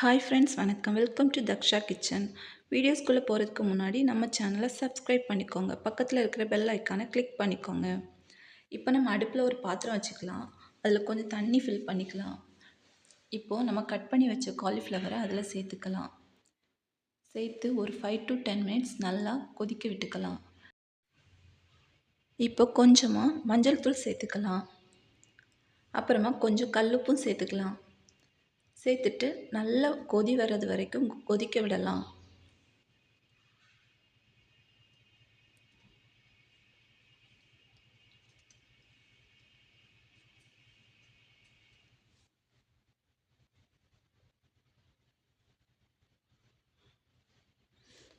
Hi friends வணக்கம். Welcome to Daksha kitchen வீடியோஸ்குள்ளே போகிறதுக்கு முன்னாடி நம்ம சேனலை சப்ஸ்கிரைப் பண்ணிக்கோங்க. பக்கத்தில் இருக்கிற பெல் ஐக்கானை கிளிக் பண்ணிக்கோங்க. இப்போ நம்ம அடுப்பில் ஒரு பாத்திரம் வச்சுக்கலாம். அதில் கொஞ்சம் தண்ணி ஃபில் பண்ணிக்கலாம். இப்போது நம்ம கட் பண்ணி வச்ச காலிஃப்ளவரை அதில் சேர்த்துக்கலாம். சேர்த்து ஒரு ஃபைவ் டு டென் மினிட்ஸ் நல்லா கொதிக்க விட்டுக்கலாம். இப்போ கொஞ்சமாக மஞ்சள் தூள் சேர்த்துக்கலாம். அப்புறமா கொஞ்சம் கல்லுப்பும் சேர்த்துக்கலாம். சேர்த்துட்டு நல்லா கொதி வர்றது வரைக்கும் கொதிக்க விடலாம்.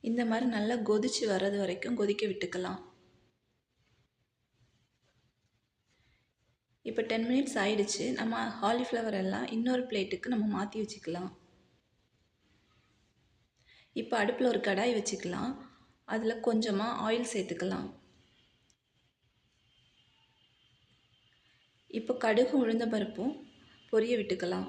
இந்த மாதிரி நல்லா கொதித்து வர்றது வரைக்கும் கொதிக்க விட்டுக்கலாம். இப்போ டென் மினிட்ஸ் ஆயிடுச்சு. நம்ம காலிஃப்ளவர் எல்லாம் இன்னொரு பிளேட்டுக்கு நம்ம மாற்றி வச்சுக்கலாம். இப்போ அடுப்பில் ஒரு கடாய் வச்சுக்கலாம். அதில் கொஞ்சமாக ஆயில் சேர்த்துக்கலாம். இப்போ கடுகு உளுந்த பருப்பும் பொரிய விட்டுக்கலாம்.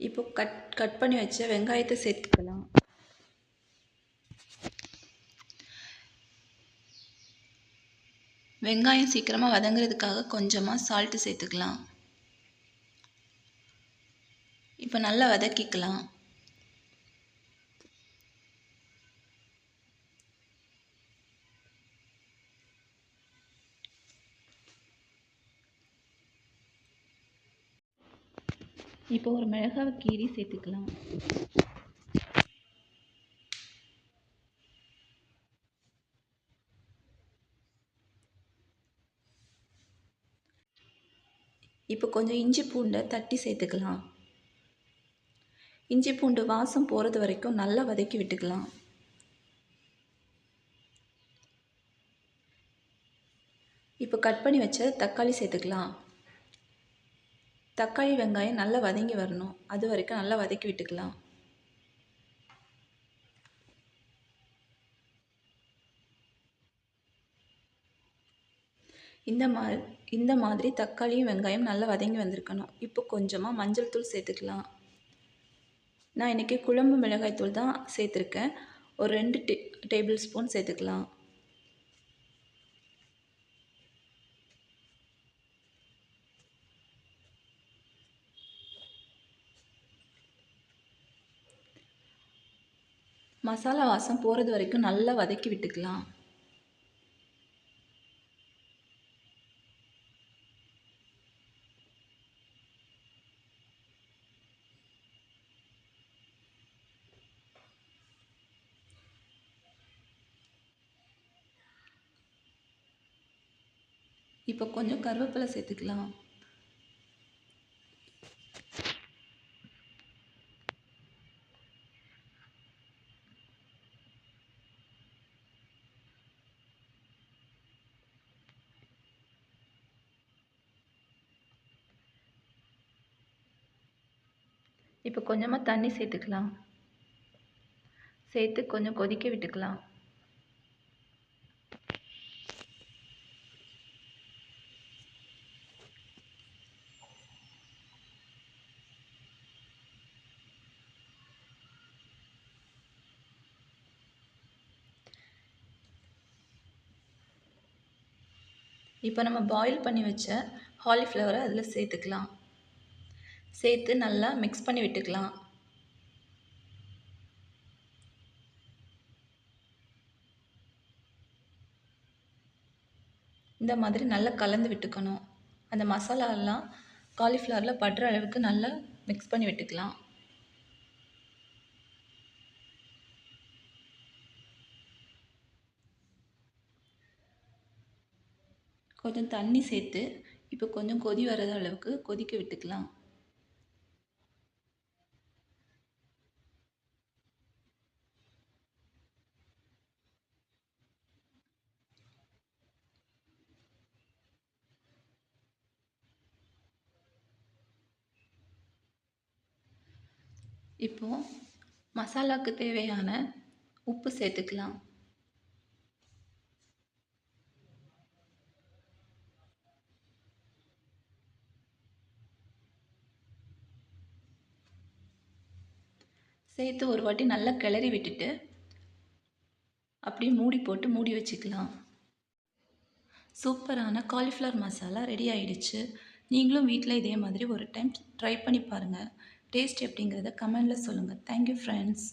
இப்போ கட் கட் பண்ணி வச்ச வெங்காயத்தை சேர்த்துக்கலாம். வெங்காயம் சீக்கிரமாக வதங்குறதுக்காக கொஞ்சமாக சால்ட்டு சேர்த்துக்கலாம். இப்போ நல்லா வதக்கிக்கலாம். இப்போ ஒரு மிளகாவை கீரி சேர்த்துக்கலாம். இப்போ கொஞ்சம் இஞ்சி பூண்டை தட்டி சேர்த்துக்கலாம். இஞ்சி பூண்டு வாசம் போகிறது வரைக்கும் நல்லா வதக்கி விட்டுக்கலாம். இப்போ கட் பண்ணி வச்ச தக்காளி சேர்த்துக்கலாம். தக்காளி வெங்காயம் நல்லா வதங்கி வரணும். அது வரைக்கும் நல்லா வதக்கி விட்டுக்கலாம். இந்த மா இந்த மாதிரி தக்காளியும் வெங்காயம் நல்லா வதங்கி வந்திருக்கணும். இப்போ கொஞ்சமாக மஞ்சள் தூள் சேர்த்துக்கலாம். நான் இன்றைக்கி குழம்பு மிளகாய் தூள் தான் சேர்த்துருக்கேன். ஒரு ரெண்டு டே டேபிள் ஸ்பூன் சேர்த்துக்கலாம். மசாலா வாசம் போகிறது வரைக்கும் நல்லா வதக்கி விட்டுக்கலாம். இப்போ கொஞ்சம் கருவேப்பிலை சேர்த்துக்கலாம். இப்போ கொஞ்சமாக தண்ணி சேர்த்துக்கலாம். சேர்த்து கொஞ்சம் கொதிக்க விட்டுக்கலாம். இப்போ நம்ம பாயில் பண்ணி வச்ச காலிஃப்ளவரை அதில் சேர்த்துக்கலாம். சேர்த்து நல்லா மிக்ஸ் பண்ணி விட்டுக்கலாம். இந்த மாதிரி நல்லா கலந்து விட்டுக்கணும். அந்த மசாலாலாம் காலிஃப்ளவரில் படுற அளவுக்கு நல்லா மிக்ஸ் பண்ணி விட்டுக்கலாம். கொஞ்சம் தண்ணி சேர்த்து இப்போ கொஞ்சம் கொதி வர்ற அளவுக்கு கொதிக்க விட்டுக்கலாம். இப்போது மசாலாவுக்கு தேவையான உப்பு சேர்த்துக்கலாம். சேர்த்து ஒரு வாட்டி நல்லா கிளறி விட்டுட்டு அப்படியே மூடி போட்டு மூடி வச்சுக்கலாம். சூப்பரான காலிஃப்ளவர் மசாலா ரெடி ஆயிடுச்சு. நீங்களும் வீட்டில் இதே மாதிரி ஒரு டைம் ட்ரை பண்ணி பாருங்கள் டேஸ்ட் எப்படிங்கிறத கமெண்டில் சொல்லுங்கள் தேங்க்யூ ஃப்ரெண்ட்ஸ்